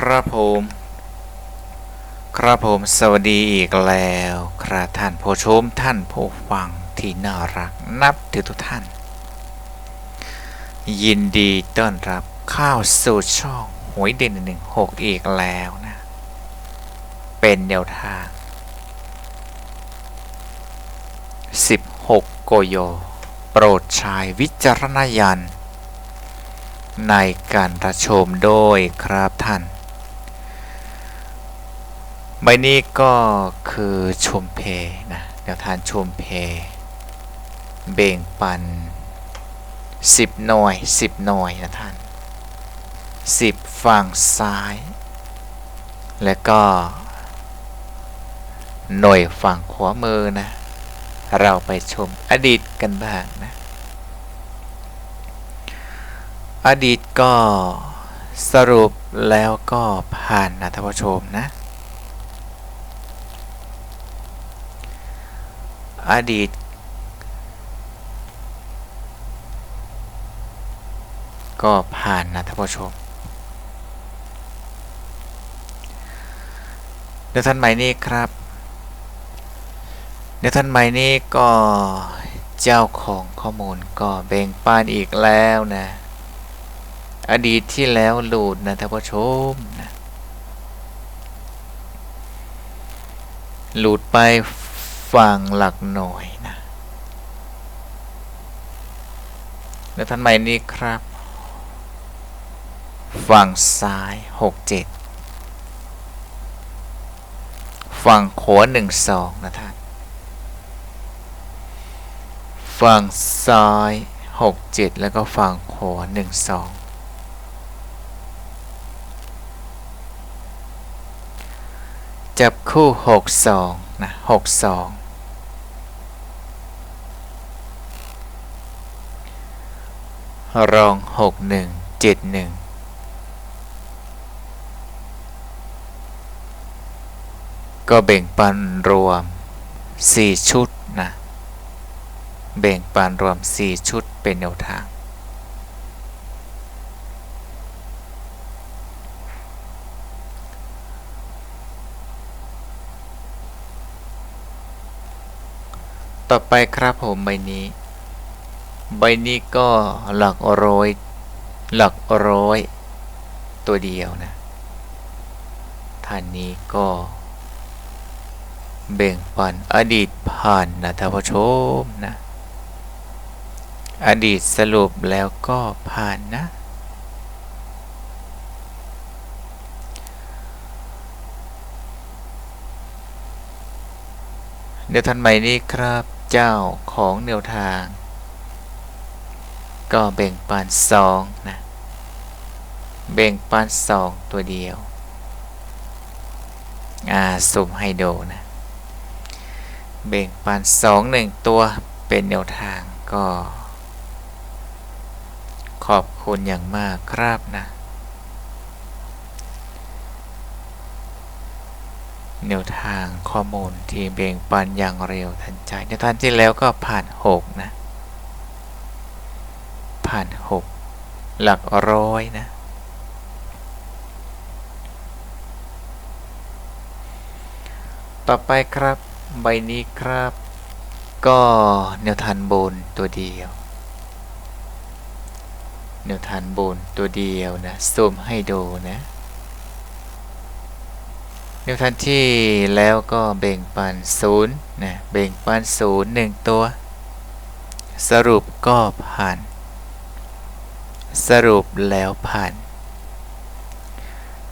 ครับผม ครับผม สวัสดีอีกแล้วครับท่านผู้ชมท่านผู้ฟังที่น่ารักนับถือทุกท่าน ยินดีต้อนรับเข้าวสู่ช่องหวยเด่นหนึ่งหกอีกแล้วนะ เป็นแนวทาง 16 โกโย โปรดใช้วิจารณญาณในการรับชมโดยครับท่าน ใบนี้ก็คือชมเพนะแนวทานชมเพ เบ่งปัน 10 หน่วย 10 หน่วยนะท่าน 10 ฝั่งซ้าย และก็ หน่วยฝั่งขวามือนะ เราไปชมอดีตกันบ้างนะ อดีตก็สรุปแล้วก็ผ่านนะท่านผู้ชมนะ อดีต ก็ผ่านนะท่านผู้ชมเดี๋ยวท่านใหม่นี้ครับเดี๋ยวท่านใหม่นี้ก็เจ้าของข้อมูลก็แบ่งปันอีกแล้วนะ อดีตที่แล้วหลุดนะท่านผู้ชมนะหลุดไป ฝั่งหลักหน่วยนะแล้วท่านใหม่นี้ครับ ฝั่งซ้าย 67 ฝั่งขวา12 นะท่าน ฝั่งซ้าย 67 แล้วก็ฝั่งขวา12จับคู่ 62 นะ 62 รอง61 71ก็แบ่งปันรวม 4 ชุดนะ แบ่งปันรวม 4 ชุดเป็นแนวทาง ต่อไปครับผมใบนี้ ใบนี้ก็หลักร้อย หลักร้อย ตัวเดียวนะท่านนี้ก็แบ่งปันอดีตผ่านนะท่านผู้ชมนะ อดีตสรุปแล้วก็ผ่านนะ เดี๋ยวท่านใหม่นี้ครับเจ้าของแนวทาง ก็แบ่งปันสองนะแบ่งปันสองตัวเดียวอ่าสุ่มให้ดูนะแบ่งปันสองหนึ่งตัวเป็นแนวทางก็ ขอบคุณอย่างมากครับนะแนวทางข้อมูลที่เบ่งปันอย่างเร็วทันใจในท่านที่แล้วก็ผ่าน 6 นะ ผ่าน6หลักร้อยนะ ต่อไปครับใบนี้ครับ ก็แนวทานบนตัวเดียว แนวทานบนตัวเดียวนะซูมให้ดูนะแนวทางที่แล้วก็แบ่งปันศูนย์นะแบ่งปันศูนย์หนึ่งตัว สรุปก็ผ่าน สรุปแล้วผ่าน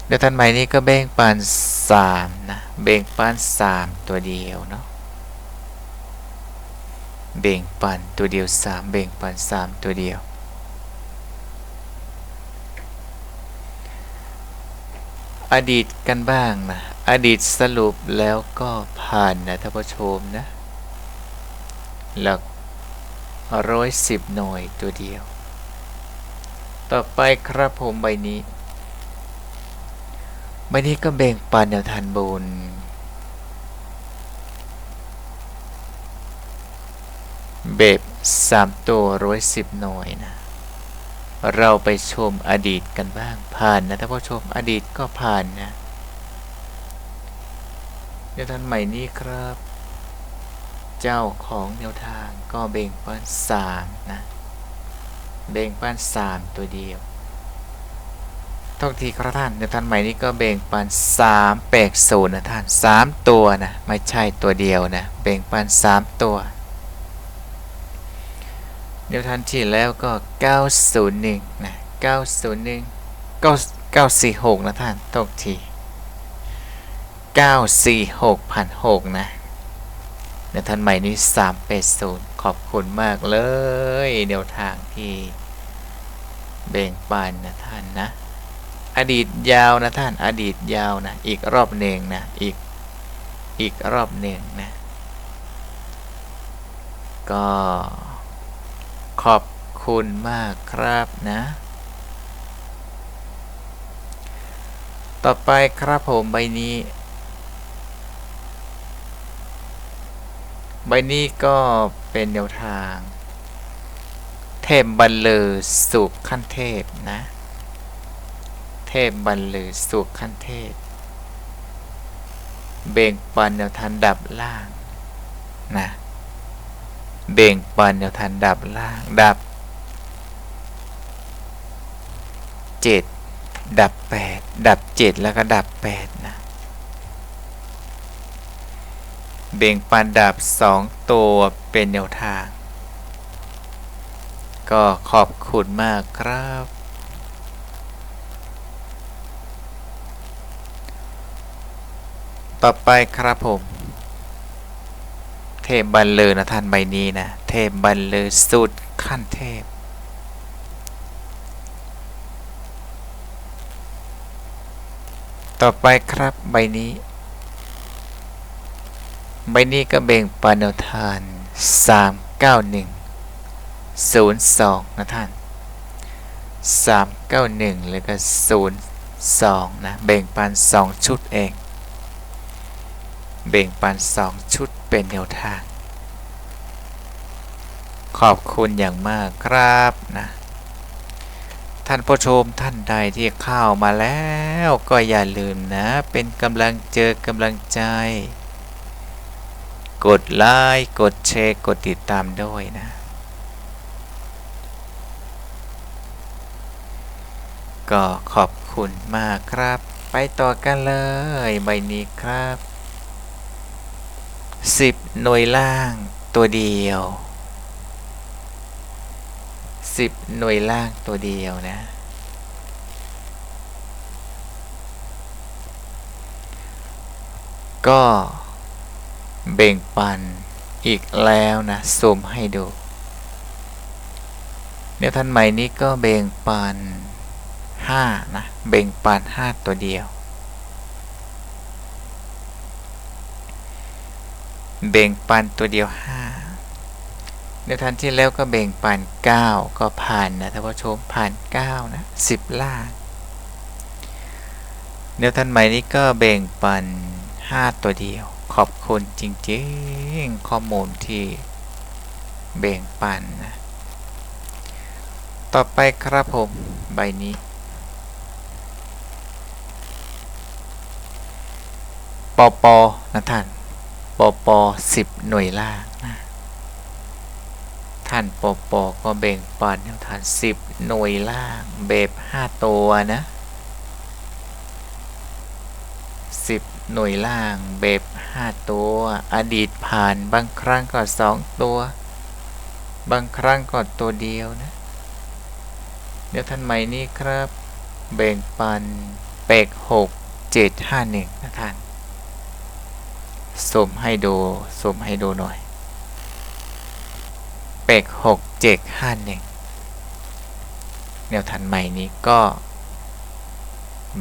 แนวทางใหม่นี้ก็แบ่งปันสามนะแบ่งปันสามตัวเดียวเนาะแบ่งปันตัวเดียวสามแบ่งปันสามตัวเดียวอดีตกันบ้างนะ อดีตสรุปแล้วก็ผ่านนะท่านผู้ชมนะ หลักร้อยสิบหน่วยตัวเดียว ต่อไปครับผมใบนี้ ใบนี้ก็แบ่งปันแนวทานบนเบบสามตัวร้อยสิบหน่วยนะ เราไปชมอดีตกันบ้างผ่านนะท่านผู้ชมอดีตก็ผ่านนะเนวทานใหม่นี้ครับ เจ้าของแนวทางก็เบ่งปันสามนะ เบ่งปันสามตัวเดียวทุกทีครับท่านในท่านใหม่นี้ก็เบ่งปันสามแปดศูนย์นะท่านสามตัวนะไม่ใช่ตัวเดียวนะเบ่งปันสามตัวเดี๋ยวท่านที่แล้วก็901นย์หนึ่งนะ901 9 946นะท่านทุกที946พันหกนะ ในท่านใหม่นี้380ขอบคุณมากเลยแนวทางที่เบ่งปันนะท่านนะ อดีตยาวนะท่าน อดีตยาวนะ อีกรอบหนึ่งนะอีกอีกรอบหนึ่งนะ ก็ขอบคุณมากครับนะ ต่อไปครับผมใบนี้ ใบนี้ก็เป็นแนวทาง เทพบัลเลอสูบขั้นเทพนะ เทพบัลเลอสูบขั้นเทพ เบ่งปันแนวทันดับล่างนะเบ่งปันแนวทันดับล่างดับเจ็ดดับแปดดับเจ็ดแล้วก็ดับแปดนะ เบ่งปันดับสองตัวเป็นแนวทาง ก็ขอบคุณมากครับ ต่อไปครับผม เทพบันเลอนะท่านใบนี้นะ เทพบันเลอสุดขั้นเทพต่อไปครับใบนี้ ใบนี้ก็เบ่งปานแนวทาน 391 02 นะท่าน 391 แล้วก็ 02 นะ เบ่งปาน2 ชุดเอง เบ่งปัน 2 ชุดเป็นแนวทาง ขอบคุณอย่างมากครับนะท่านผู้ชมท่านใดที่เข้ามาแล้วก็อย่าลืมนะ เป็นกำลังเจอกำลังใจ กดไลค์กดแชร์กดติดตามด้วยนะ ก็ขอบคุณมากครับ ไปต่อกันเลยใบนี้ครับ 10 หน่วยล่างตัวเดียว 10 หน่วยล่างตัวเดียวนะก็ เบ่งปันอีกแล้วนะซูมให้ดูเดี๋ยวท่านใหม่นี้ก็เบ่งปัน5นะเบ่งปัน5 ตัวเดียว เบ่งปันตัวเดียว5ในทันที่แล้วก็เบ่งปัน9 ก็ผ่านนะท่านผู้ชมผ่าน9นะ10 ล่างเดี๋ยวท่านใหม่นี้ก็เบ่งปัน5 ตัวเดียว ขอบคุณจริงๆ ข้อมูลที่เบ่งปันนะ ต่อไปครับผมใบนี้ปอปอนะท่านปอปอสิบหน่วยล่างนะท่านปอปอก็เบ่งปันนวทานสิบหน่วยล่างเบบห้าตัวนะสิบหน่วยล่างเบบ ห้าตัว อดีตผ่านบางครั้งก็สองตัว บางครั้งก็ตัวเดียวนะ เดี๋ยวท่านใหม่นี้ครับเบ่งปันเปกหกเจ็ดห้าหนึ่งนะท่านสมให้ดูสมให้ดูหน่อย เปกหกเจ็ดห้าหนึ่งแนวทันใหม่นี้ก็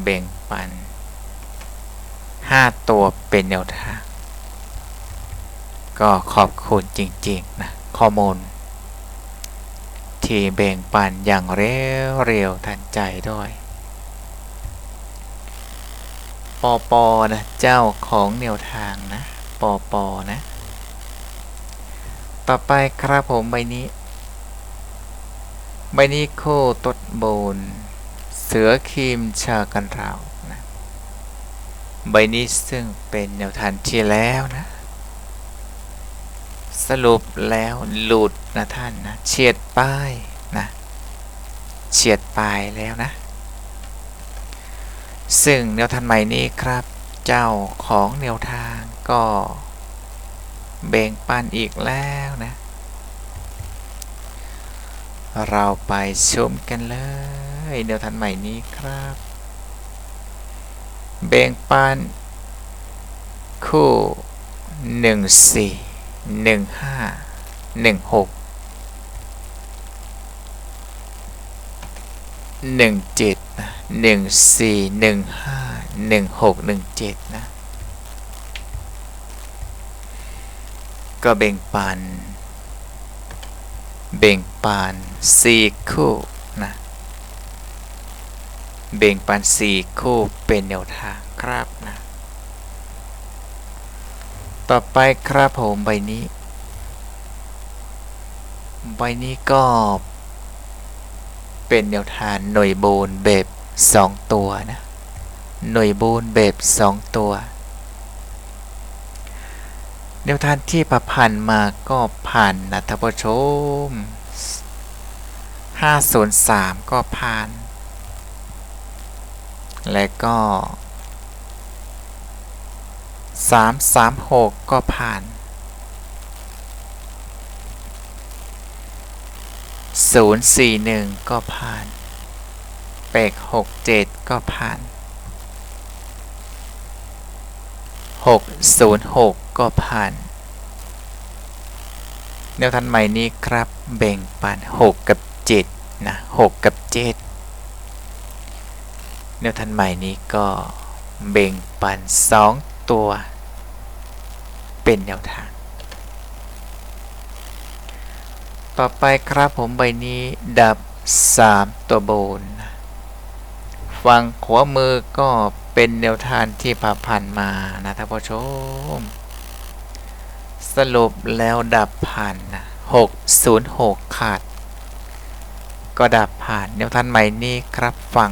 เบ่งปัน ห้าตัวเป็นแนวทาง ก็ขอบคุณจริง ๆ นะ ข้อมูล ที่เบ่งปันอย่างเร็วเร็วทันใจด้วย ปอปอนะ เจ้าของแนวทางนะ ปอปอนะ ต่อไปครับผมใบนี้ ใบนี้โคตดโบน เสือครีมชากันเรา ใบนี้ซึ่งเป็นแนวทางที่แล้วนะ สรุปแล้วหลุดนะท่านนะเฉียดป้ายนะเฉียดปลายแล้วนะ ซึ่งแนวทางใหม่นี้ครับ เจ้าของแนวทางก็แบ่งปันอีกแล้วนะ เราไปชมกันเลยแนวทางใหม่นี้ครับ แบ่งปัน คู่หนึ่งสี่หนึ่งห้าหนึ่งหกหนึ่งเจ็ดนะหนึ่งสี่หนึ่งห้าหนึ่งหกหนึ่งเจ็ดนะ ก็แบ่งปัน แบ่งปันสี่คู่ นะแบ่งปันสี่คู่เป็นแนวทางครับนะ ต่อไปครับผมใบนี้ ใบนี้ก็เป็นแนวทางหน่วยโบนแบบสองตัวนะ หน่วยโบนแบบสองตัว แนวทางที่ประพันธ์มาก็ผ่านนะท่านผู้ชม503 ก็ผ่าน และก็ 336 ก็ผ่าน 041 ก็ผ่านเปก67 ก็ผ่าน 606 ก็ผ่านแนวทันใหม่นี้ครับแบ่งปัน 6 กับ 7 นะ 6 กับ 7 แนวทันใหม่นี้ก็แบ่งปัน 2 ตัว เป็นแนวทาง ต่อไปครับผมใบนี้ดับ 3 ตัวบน ฝั่งขวามือก็เป็นแนวทางที่ผ่าผ่านมานะท่านผู้ชม สรุปแล้วดับผ่านนะ606 ขาด ก็ดับผ่านแนวทางใหม่นี้ครับฝั่ง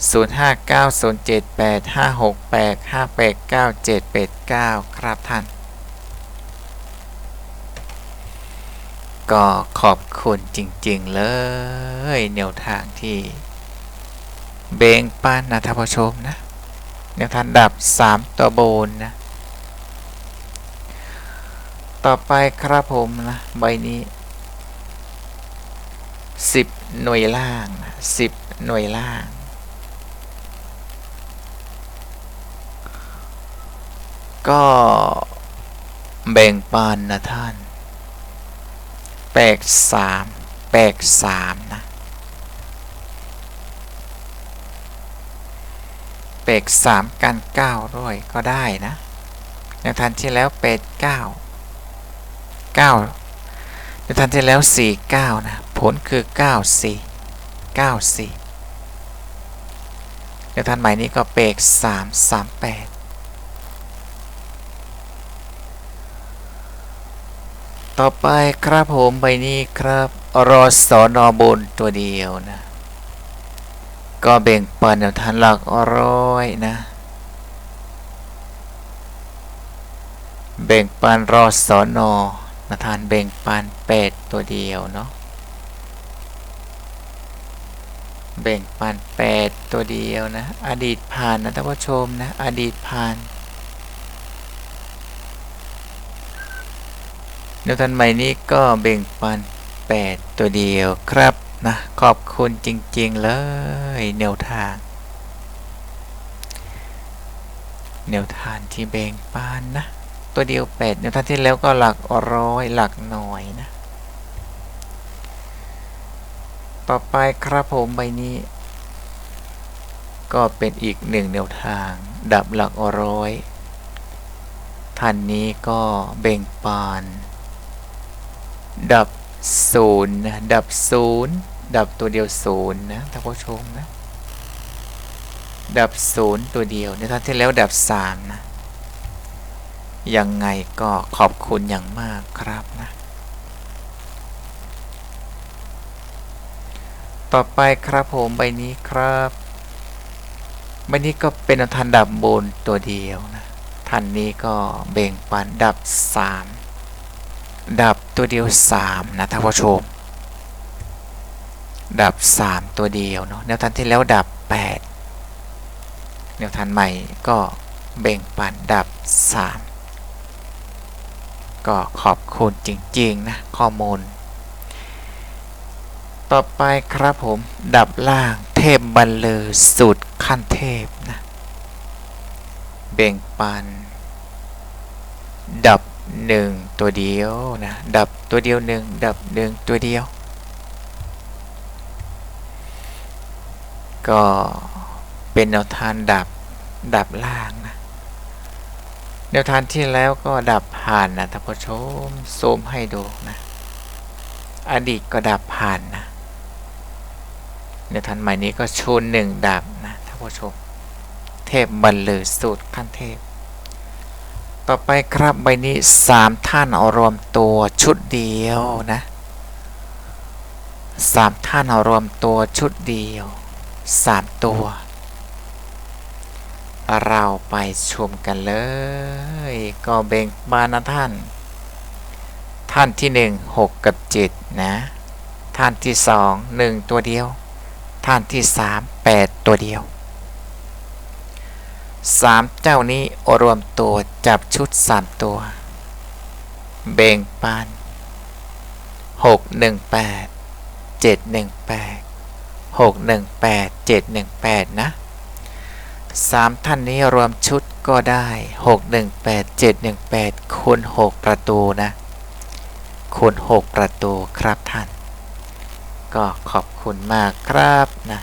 0590785685897889 ครับท่าน ก็ขอบคุณจริง ๆ เลยแนวทางที่ เบงปันนะท่านผู้ชมนะแนวทางดับ 3 ตัวบนนะ ต่อไปครับผมนะ ใบนี้ 10 หน่วยล่างนะ10 หน่วยล่าง ก็แบ่งปันนะท่านแปลกสามแปลกสามนะแปลกสามกันเก้าด้วยก็ได้นะในทันที่แล้วเป็ดเก้าเก้าในทันที่แล้วสี่เก้านะ ผลคือเก้าสี่เก้าสี่ในทันใหม่นี้ก็เป็กสามสามแปด ต่อไปครับผมใบนี้ครับ รอสอนอบนตัวเดียวนะ ก็แบ่งปันแนวทางหลักร้อยนะ แบ่งปันรอสอนอนะทานแบ่งปันแปดตัวเดียวเนาะ แบ่งปันแปดตัวเดียวนะ อดีตผ่านนะท่านผู้ชมนะ อดีตผ่าน แนวทันใหม่นี้ก็แบ่งปัน 8 ตัวเดียวครับนะขอบคุณจริง ๆ เลยแนวทาง แนวทางที่แบ่งปันนะ ตัวเดียว 8 แนวทางที่แล้วก็หลักร้อยหลักหน่วยนะตต่อไปครับผมใบนี้ ก็เป็นอีกหนึ่งแนวทาง ดับหลักร้อยท่านนี้ก็เบ่งปาน ดับศูนย์นะดับศูนย์ดับตัวเดียวศูนย์นะท่านผู้ชมนะ ดับศูนย์ตัวเดียวในท่านที่แล้วดับสามนะ ยังไงก็ขอบคุณอย่างมากครับนะ ต่อไปครับผมใบนี้ครับใบนี้ก็เป็นทันดับบนตัวเดียวนะท่านนี้ก็เบ่งปันดับสาม ดับตัวเดียวสามนะท่านผู้ชม ดับสามตัวเดียวเนาะแนวทันที่แล้วดับแปดแนวทันใหม่ก็เบ่งปันดับสามก็ขอบคุณจริง ๆ นะ ข้อมูล ต่อไปครับผมดับล่างเทพบรรลือสุดขั้นเทพนะ เบ่งปัน ดับ หนึ่งตัวเดียวนะดับตัวเดียวหนึ่งดับหนึ่งตัวเดียว ก็เป็นแนวทางดับดับล่างนะแนวทางที่แล้วก็ดับผ่านนะท่านผู้ชมซูมให้ดูนะอดีตก็ดับผ่านนะแนวทางใหม่นี้ก็ชูนหนึ่งดับนะท่านผู้ชมเทพบรรลือสูตรขั้นเทพ ต่อไปครับใบนี้สามท่านเอารวมตัวชุดเดียวนะสามท่านเอารวมตัวชุดเดียวสามตัว เราไปชมกันเลย ก็เบ่งบานนะท่าน ท่านที่หนึ่งหกกับเจ็ดนะ ท่านที่สองหนึ่งตัวเดียว ท่านที่สามแปดตัวเดียว สามเจ้านี้รวมตัวจับชุดสามตัว เบ่งปานหกหนึ่งแปดเจ็ดหนึ่งแปดหกหนึ่งแปดเจ็ดหนึ่งแปดนะสามท่านนี้รวมชุดก็ได้หกหนึ่งแปดเจ็ดหนึ่งแปดคูณหกประตูนะคูณหกประตูครับท่าน ก็ขอบคุณมากครับนะ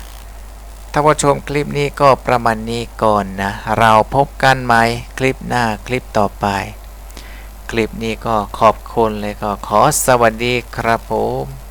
ท่านผู้ชมคลิปนี้ก็ประมาณนี้ก่อนนะ เราพบกันไหมคลิปหน้าคลิปต่อไป คลิปนี้ก็ขอบคุณเลยก็ขอสวัสดีครับผม